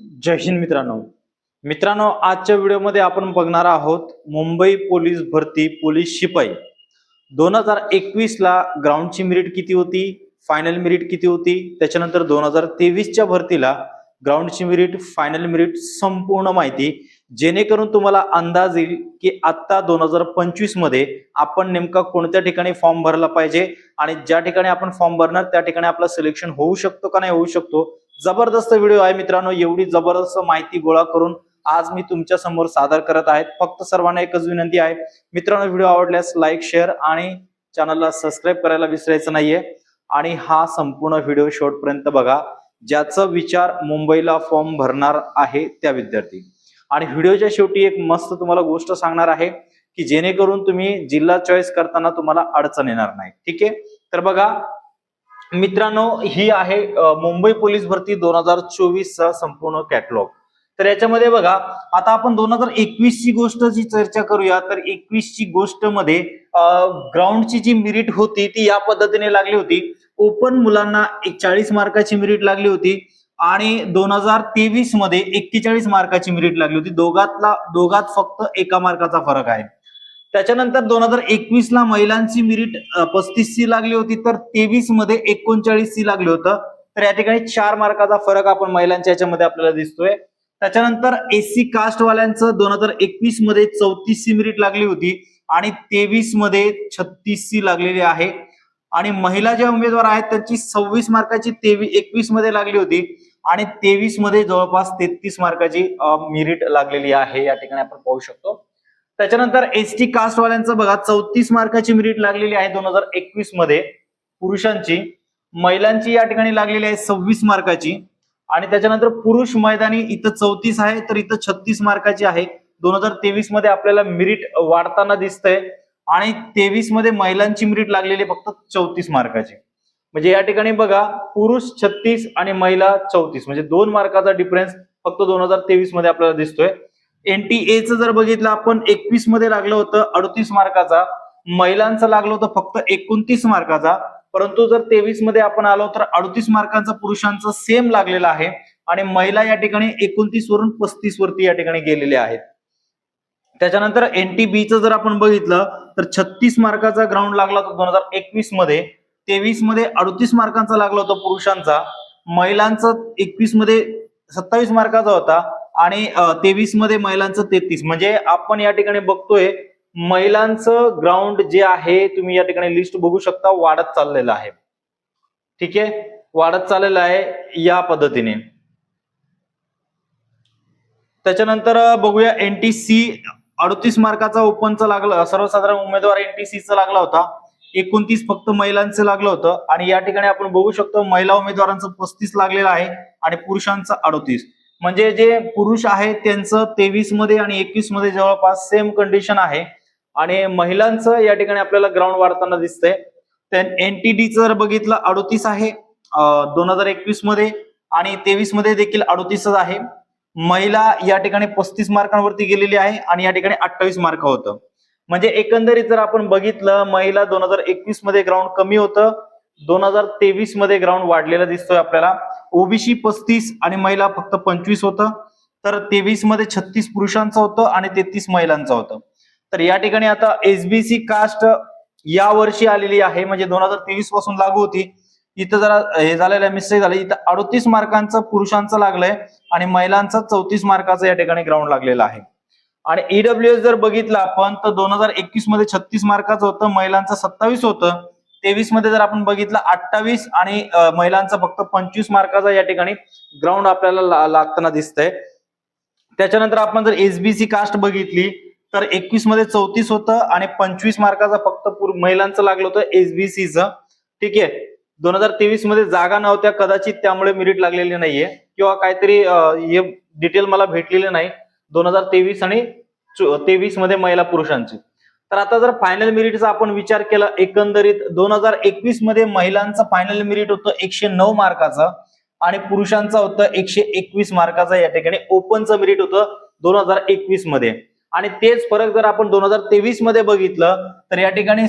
जय हिंद मित्रांनो. मित्रांनो आजच्या व्हिडिओमध्ये आपण बघणार आहोत मुंबई पोलीस भरती पोलीस शिपाई. दोन हजार एकवीसला ग्राउंडची मेरिट किती होती? फायनल मेरिट किती होती? त्याच्यानंतर दोन हजार तेवीसच्या भरतीला ग्राउंडची मेरिट फायनल मेरिट संपूर्ण माहिती. जेणेकरून तुम्हाला अंदाज येईल की आत्ता दोन हजार पंचवीसमध्ये आपण नेमका कोणत्या ठिकाणी फॉर्म भरला पाहिजे आणि ज्या ठिकाणी आपण फॉर्म भरणार त्या ठिकाणी आपलं सिलेक्शन होऊ शकतो का नाही होऊ शकतो जबरदस्त व्हिडिओ आहे मित्रांनो. एवढी जबरदस्त माहिती गोळा करून आज मी तुमच्यासमोर सादर करत आहे फक्त सर्वांना एकच विनंती आहे. मित्रांनो व्हिडिओ आवडल्यास लाईक शेअर आणि चॅनलला सबस्क्राईब करायला विसरायचं नाहीये. आणि हा संपूर्ण व्हिडिओ शेवटपर्यंत बघा. ज्याचा विचार मुंबईला फॉर्म भरणार आहे त्या विद्यार्थी. आणि व्हिडिओच्या शेवटी एक मस्त तुम्हाला गोष्ट सांगणार आहे की जेणेकरून तुम्ही जिल्हा चॉईस करताना तुम्हाला अडचण येणार नाही. ठीक आहे? तर बघा मित्रांनो ही आहे मुंबई पोलीस भरती दोन हजार चोवीसचा संपूर्ण कॅटलॉग. तर याच्यामध्ये बघा आता आपण दोन हजार एकवीस ची गोष्ट जी चर्चा करूया. तर एकवीस ची गोष्टमध्ये ग्राउंडची जी मिरिट होती ती या पद्धतीने लागली होती. ओपन मुलांना एक चाळीस मार्काची मिरिट लागली होती आणि दोन हजार तेवीसमध्ये एक्केचाळीस मार्काची मिरिट लागली होती. दोघातला दोघात फक्त एका मार्काचा फरक आहे. त्याच्यानंतर दोन हजार एकवीस ला महिलांची मिरिट पस्तीस सी लागली होती तर तेवीसमध्ये एकोणचाळीस सी लागली होतं. तर या ठिकाणी चार मार्काचा फरक आपण महिलांच्या याच्यामध्ये आपल्याला दिसतोय. त्याच्यानंतर एससी कास्ट वाल्यांचं दोन हजार एकवीसमध्ये चौतीस सी मिरिट लागली होती आणि तेवीसमध्ये छत्तीस सी लागलेली आहे. आणि महिला ज्या उमेदवार आहेत त्यांची सव्वीस मार्काची तेवीस एकवीसमध्ये लागली होती आणि तेवीसमध्ये जवळपास तेहतीस मार्काची मिरिट लागलेली आहे. या ठिकाणी आपण पाहू शकतो. त्याच्यानंतर एस टी कास्ट वाल्यांचं बघा चौतीस मार्काची मिरिट लागलेली आहे दोन हजार एकवीसमध्ये. पुरुषांची. महिलांची या ठिकाणी लागलेली आहे सव्वीस मार्काची. आणि त्याच्यानंतर पुरुष मैदानी इथं चौतीस आहे तर इथं छत्तीस मार्काची आहे. दोन हजार तेवीसमध्ये आपल्याला मिरिट वाढताना दिसतंय. आणि तेवीसमध्ये महिलांची मिरिट लागलेली आहे फक्त चौतीस मार्काची. म्हणजे या ठिकाणी बघा पुरुष छत्तीस आणि महिला चौतीस. म्हणजे दोन मार्काचा डिफरन्स फक्त दोन हजार तेवीसमध्ये आपल्याला दिसतोय. एनटीएचं जर बघितलं आपण एकवीसमध्ये लागलं होतं अडतीस मार्काचा. महिलांचं लागलं होतं फक्त एकोणतीस मार्काचा. परंतु जर तेवीसमध्ये आपण आलो तर अडतीस मार्कांचा पुरुषांचा सेम लागलेला आहे. आणि महिला या ठिकाणी एकोणतीस वरून पस्तीस वरती या ठिकाणी गेलेले आहेत. त्याच्यानंतर एनटीबीचं जर आपण बघितलं तर छत्तीस मार्काचा ग्राउंड लागला होता दोन हजार एकवीसमध्ये. तेवीसमध्ये अडतीस मार्कांचा लागला होता पुरुषांचा. महिलांचं एकवीसमध्ये सत्तावीस मार्काचा होता. आणि तेवीसमध्ये महिलांचं तेहतीस. म्हणजे आपण या ठिकाणी बघतोय महिलांचं ग्राउंड जे आहे तुम्ही या ठिकाणी लिस्ट बघू शकता वाढत चाललेलं आहे. ठीक आहे? वाढत चाललेलं आहे या पद्धतीने. त्याच्यानंतर बघूया एनटीसी अडतीस मार्काचा ओपनचा लागला सर्वसाधारण उमेदवार एनटीसीचा लागला होता. एकोणतीस फक्त महिलांचं लागलं होतं. आणि या ठिकाणी आपण बघू शकतो महिला उमेदवारांचं पस्तीस लागलेलं आहे आणि पुरुषांचं अडतीस. म्हणजे जे पुरुष आहेत त्यांचं तेवीसमध्ये आणि एकवीसमध्ये जवळपास सेम कंडिशन आहे. आणि महिलांचं या ठिकाणी आपल्याला ग्राउंड वाढताना दिसतंय. एनटीडीचं जर बघितलं अडोतीस आहे दोन हजार एकवीसमध्ये आणि तेवीसमध्ये देखील अडोतीसच आहे. महिला या ठिकाणी पस्तीस मार्कांवरती गेलेली आहे आणि या ठिकाणी अठ्ठावीस मार्क होतं. म्हणजे एकंदरीत जर आपण बघितलं महिला दोन हजार एकवीसमध्ये ग्राउंड कमी होतं दोन हजार तेवीसमध्ये ग्राउंड वाढलेलं दिसतोय आपल्याला. ओबीसी पस्तीस आणि महिला फक्त पंचवीस होतं. तर तेवीसमध्ये छत्तीस पुरुषांचं होतं आणि तेहतीस महिलांचं होतं. तर या ठिकाणी आता एसबीसी कास्ट या वर्षी आलेली आहे. म्हणजे दोन हजार तेवीसपासून लागू होती. इथं जरा हे झालेलं आहे मिस्टेक झालं. इथं अडतीस मार्कांचं पुरुषांचं लागलंय आणि महिलांचं चौतीस मार्काचं या ठिकाणी ग्राउंड लागलेलं आहे. आणि ईडब्ल्यू एस जर बघितलं आपण तर दोन हजार एकवीसमध्ये छत्तीस मार्काचं होतं महिलांचं सत्तावीस होतं. तेवीसमध्ये जर आपण बघितलं अठ्ठावीस आणि महिलांचा फक्त पंचवीस मार्काचा या ठिकाणी ग्राउंड आपल्याला लागताना दिसतंय. त्याच्यानंतर आपण जर एसबीसी कास्ट बघितली तर एकवीसमध्ये चौतीस होतं आणि पंचवीस मार्काचा फक्त महिलांचं लागलं होतं एसबीसीचं ठीक आहे? दोन हजार तेवीसमध्ये जागा नव्हत्या कदाचित त्यामुळे मेरिट लागलेली नाहीये. किंवा काहीतरी हे डिटेल मला भेटलेले नाही. दोन हजार तेवीस आणि तेवीसमध्ये महिला पुरुषांची. तर आता जर फायनल मेरिटचा आपण विचार केला एकंदरीत दोन हजार एकवीसमध्ये महिलांचं फायनल मेरिट होतं एकशे नऊ मार्काचं आणि पुरुषांचं होतं एकशे एकवीस मार्काचं. या ठिकाणी ओपनचं मेरिट होतं दोन हजार एकवीसमध्ये. आणि तेच फरक जर आपण दोन हजार तेवीसमध्ये बघितलं तर या ठिकाणी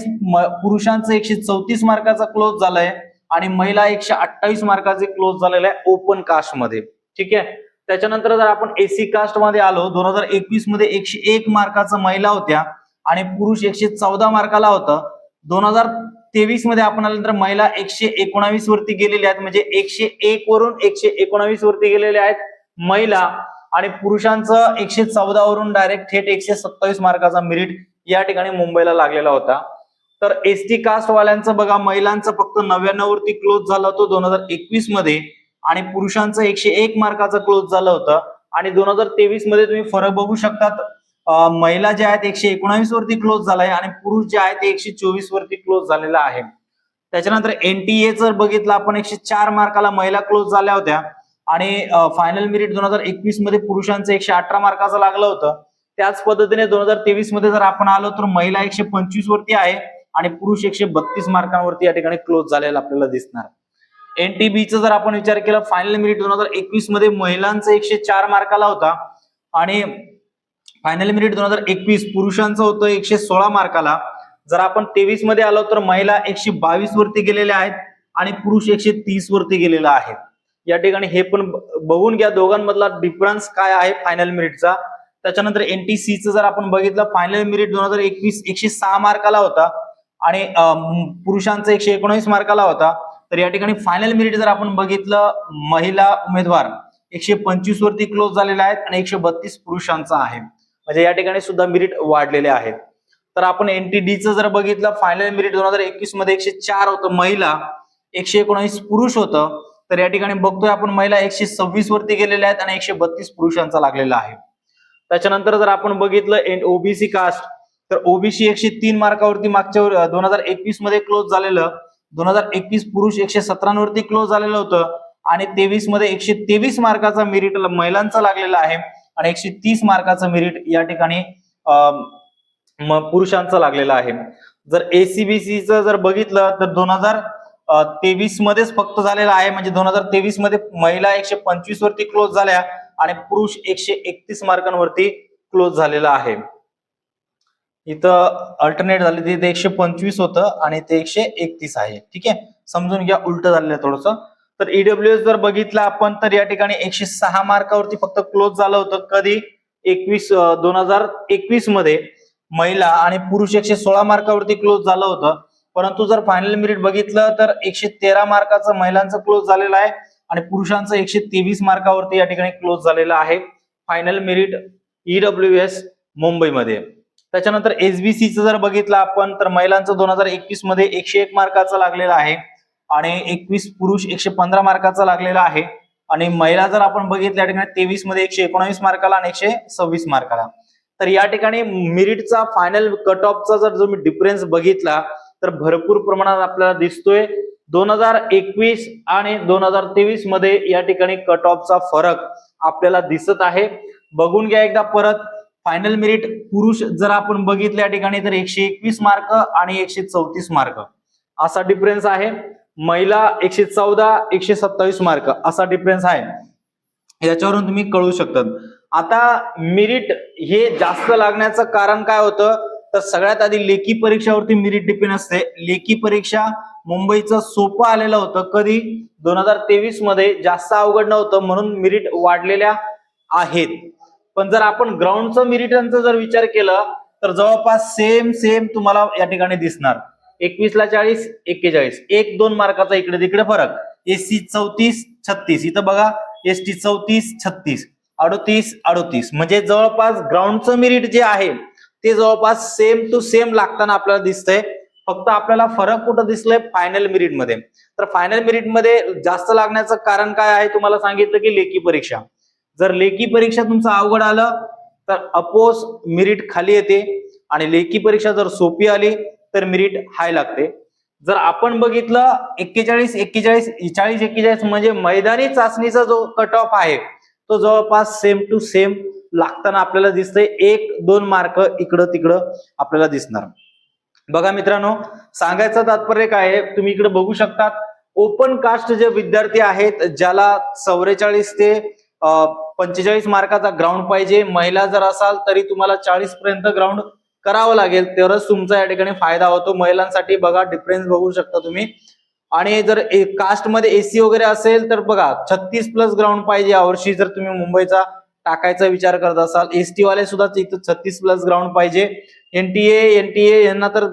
पुरुषांचं एकशे चौतीस मार्काचा क्लोज झालाय आणि महिला एकशे अठ्ठावीस मार्काचे क्लोज झालेला आहे ओपन कास्टमध्ये. ठीक आहे? त्याच्यानंतर जर आपण एसी कास्टमध्ये आलो दोन हजार एकवीसमध्ये एकशे एक मार्काचं महिला होत्या आणि पुरुष एकशे चौदा मार्काला होतं. दोन हजार तेवीसमध्ये आपण आल्यानंतर महिला एकशे एकोणावीस वरती गेलेल्या आहेत. म्हणजे एकशे एक वरून एकशे एकोणावीस वरती गेलेल्या आहेत महिला. आणि पुरुषांचं एकशे चौदा वरून डायरेक्ट थेट एकशे सत्तावीस मार्काचा मेरिट या ठिकाणी मुंबईला लागलेला होता. तर एस टी कास्ट वाल्यांचं बघा महिलांचं फक्त नव्याण्णव वरती क्लोज झालं होतं दोन हजार एकवीसमध्ये. आणि पुरुषांचं एकशे एक मार्काचं क्लोज झालं होतं. आणि दोन हजार तेवीसमध्ये तुम्ही फरक बघू शकतात. महिला ज्या आहेत एकशे एकोणावीस वरती क्लोज झालाय आणि पुरुष जे आहेत ते एकशे चोवीस वरती क्लोज झालेला आहे. त्याच्यानंतर एनटीए जर बघितलं आपण एकशे चार मार्काला महिला क्लोज झाल्या होत्या. आणि फायनल मेरिट दोन हजार एकवीसमध्ये पुरुषांचं एकशे अठरा मार्काचं लागलं होतं. त्याच पद्धतीने दोन हजार तेवीसमध्ये जर आपण आलो तर महिला एकशे पंचवीस वरती आहे आणि पुरुष एकशे बत्तीस मार्कांवरती या ठिकाणी क्लोज झालेला आपल्याला दिसणार. एनटीबीचा जर आपण विचार केला फायनल मेरिट दोन हजार एकवीसमध्ये महिलांचं एकशे चार मार्काला होता. आणि फायनल मिनिट दोन हजार एकवीस पुरुषांचं होतं एकशे सोळा मार्काला. जर आपण तेवीसमध्ये आलो तर महिला एकशे बावीस वरती गेलेल्या आहेत आणि पुरुष एकशे तीस वरती गेलेला आहे. या ठिकाणी हे पण बघून घ्या दोघांमधला डिफरन्स काय आहे फायनल मेरिटचा त्याच्यानंतर एनटीसीचं जर आपण बघितलं फायनल मिरिट दोन हजार एकवीस एकशे सहा मार्काला होता आणि पुरुषांचा एकशे एकोणवीस मार्काला होता. तर या ठिकाणी फायनल मिरिट जर आपण बघितलं महिला उमेदवार एकशे पंचवीस वरती क्लोज झालेला आहेत आणि एकशे बत्तीस पुरुषांचा आहे. म्हणजे या ठिकाणी सुद्धा मिरिट वाढलेले आहेत. तर आपण एनटीडीचं जर बघितलं फायनल मिरिट दोन हजार एकवीसमध्ये एकशे चार होतं महिला एकशे एकोणवीस पुरुष होतं. तर या ठिकाणी बघतोय आपण महिला एकशे सव्वीस वरती गेलेल्या आहेत आणि एकशे बत्तीस पुरुषांचा लागलेला आहे. त्याच्यानंतर जर आपण बघितलं ओबीसी कास्ट तर ओबीसी एकशे तीन मार्कावरती मागच्या दोन हजार एकवीसमध्ये क्लोज झालेलं दोन हजार एकवीस पुरुष एकशे सतरावरती क्लोज झालेलं होतं आणि तेवीसमध्ये एकशे तेवीस मार्काचा मेरिट महिलांचा लागलेला आहे. आणि एकशे तीस मार्काचं मेरिट या ठिकाणी पुरुषांचं लागलेलं आहे. जर एसीबीसीचं जर बघितलं तर दोन हजार तेवीस मध्येच फक्त झालेलं आहे. म्हणजे दोन हजार तेवीसमध्ये महिला एकशे पंचवीस वरती क्लोज झाल्या आणि पुरुष एकशे एकतीस मार्कांवरती क्लोज झालेला आहे. इथं अल्टरनेट झाले तिथे एकशे पंचवीस होतं आणि ते एकशे एकतीस आहे. ठीक आहे? समजून घ्या उलट झालेलं थोडस. तर ईडब्ल्यू एस जर बघितलं आपण तर या ठिकाणी एकशे सहा मार्कावरती फक्त क्लोज झालं होतं. कधी? एकवीस दोन हजार एकवीसमध्ये. महिला आणि पुरुष एकशे सोळा मार्कावरती क्लोज झालं होतं. परंतु जर फायनल मेरिट बघितलं तर एकशे तेरा मार्काचं महिलांचं क्लोज झालेलं आहे आणि पुरुषांचं एकशे तेवीस मार्कावरती या ठिकाणी क्लोज झालेलं आहे. फायनल मेरिट ईडब्ल्यू एस मुंबईमध्ये. त्याच्यानंतर एसबीसीचं जर बघितलं आपण तर महिलांचं दोन हजार एकवीसमध्ये एकशे एक मार्काचं लागलेलं आहे. आणि एकवीस पुरुष एकशे पंधरा मार्काचा लागलेला आहे. आणि महिला जर आपण बघितल्या ठिकाणी तेवीसमध्ये एकशे एकोणावीस मार्काला आणि एकशे सव्वीस मार्काला. तर या ठिकाणी मिरिटचा फायनल कट ऑफचा जर मी डिफरन्स बघितला तर भरपूर प्रमाणात आपल्याला दिसतोय. दोन हजार एकवीस आणि दोन हजार तेवीसमध्ये या ठिकाणी कट ऑफचा फरक आपल्याला दिसत आहे. बघून घ्या एकदा परत. फायनल मेरिट पुरुष जर आपण बघितल्या ठिकाणी तर एकशे एकवीस मार्क आणि एकशे चौतीस मार्क. असा डिफरन्स आहे. महिला एकशे चौदा एकशे सत्तावीस मार्क असा डिफरन्स आहे. याच्यावरून तुम्ही कळू शकतात. आता मिरिट हे जास्त लागण्याचं कारण काय होतं? तर सगळ्यात आधी लेखी परीक्षावरती मिरिट डिपेंड असते. लेखी परीक्षा मुंबईचं सोपं आलेलं होतं. कधी? दोन हजार तेवीसमध्ये जास्त अवघड नव्हतं. म्हणून मिरिट वाढलेल्या आहेत. पण जर आपण ग्राउंडचं मिरिटांचा जर विचार केला तर जवळपास सेम सेम तुम्हाला या ठिकाणी दिसणार. एकवीस ला चाळीस एक्केचाळीस. एक दोन मार्काचा इकडे तिकडे फरक. एससी चौतीस छत्तीस. इथं बघा एस टी चौतीस छत्तीस. अडोतीस अडोतीस. म्हणजे जवळपास ग्राउंडचं मेरिट जे आहे ते जवळपास सेम टू सेम लागताना आपल्याला दिसतंय. फक्त आपल्याला फरक कुठं दिसतोय फायनल मेरिटमध्ये. तर फायनल मेरिटमध्ये जास्त लागण्याचं कारण काय आहे? तुम्हाला सांगितलं की लेखी परीक्षा. जर लेखी परीक्षा तुमचं अवघड आलं तर अपोज मिरिट खाली येते. आणि लेखी परीक्षा जर सोपी आली तर मेरिट हाय लागते. जर आपण बघितलं एक्केचाळीस एक्केचाळीस चाळीस एक्केचाळीस म्हणजे मैदानी चाचणीचा जो कट ऑफ आहे तो जवळपास सेम टू सेम लागताना आपल्याला दिसतंय. एक दोन मार्क इकडं तिकडं आपल्याला दिसणार. बघा मित्रांनो सांगायचं तात्पर्य काय आहे? तुम्ही इकडे बघू शकतात ओपन कास्ट जे विद्यार्थी आहेत ज्याला चौवेचाळीस ते पंचेचाळीस मार्काचा ग्राउंड पाहिजे महिला जर असाल तरी तुम्हाला चाळीस पर्यंत ग्राउंड करावं लागेल. तरच तुमचा या ठिकाणी फायदा होतो. महिलांसाठी बघा डिफरन्स बघू शकता तुम्ही. आणि जर कास्टमध्ये एसी वगैरे असेल तर बघा छत्तीस प्लस ग्राउंड पाहिजे यावर्षी जर तुम्ही मुंबईचा टाकायचा विचार करत असाल. एसटी वाले सुद्धा इथं छत्तीस प्लस ग्राउंड पाहिजे. एनटीए एनटीए यांना तर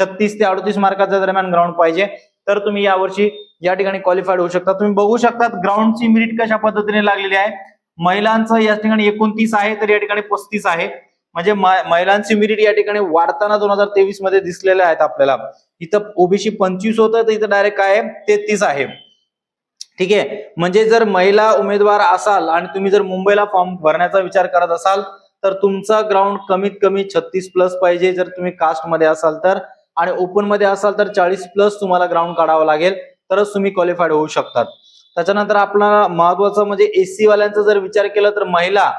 छत्तीस ते अडतीस मार्काच्या दरम्यान ग्राउंड पाहिजे. तर तुम्ही यावर्षी या ठिकाणी क्वालिफाईड होऊ शकता. तुम्ही बघू शकता ग्राउंडची मिरिट कशा पद्धतीने लागलेली आहे. महिलांचं या ठिकाणी एकोणतीस आहे तर या ठिकाणी पस्तीस आहे. म्हणजे महिलांची मिरिट या ठिकाणी वाढताना दोन हजार तेवीसमध्ये दिसलेले आहेत आपल्याला. इथं ओबीसी पंचवीस होतं तर इथं डायरेक्ट काय आहे? तेहतीस आहे. ठीक आहे? म्हणजे जर महिला उमेदवार असाल आणि तुम्ही जर मुंबईला फॉर्म भरण्याचा विचार करत असाल तर तुमचा ग्राउंड कमीत कमी छत्तीस प्लस पाहिजे. जर तुम्ही कास्टमध्ये असाल तर आणि ओपनमध्ये असाल तर चाळीस प्लस तुम्हाला ग्राउंड काढावं लागेल. तरच तुम्ही क्वालिफाईड होऊ शकतात. त्याच्यानंतर आपला महत्वाचं म्हणजे एससी वाल्यांचा जर विचार केला तर महिला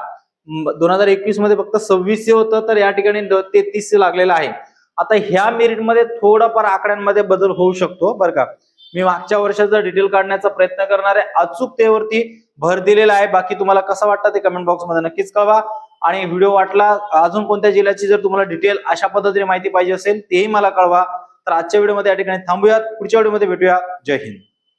दोन हजार एकवीसमध्ये फक्त सव्वीसशे होतं तर या ठिकाणी तेहतीसशे लागलेलं आहे. आता ह्या मेरिटमध्ये थोडाफार आकड्यांमध्ये बदल होऊ शकतो बरं का. मी मागच्या वर्षाचा डिटेल काढण्याचा प्रयत्न करणार आहे. अचूकतेवरती भर दिलेला आहे. बाकी तुम्हाला कसं वाटतं ते कमेंट बॉक्समध्ये नक्कीच कळवा. आणि व्हिडिओ वाटला अजून कोणत्या जिल्ह्याची जर तुम्हाला डिटेल अशा पद्धतीने माहिती पाहिजे असेल तेही मला कळवा. तर आजच्या व्हिडिओमध्ये या ठिकाणी थांबूयात. पुढच्या व्हिडिओमध्ये भेटूया. जय हिंद.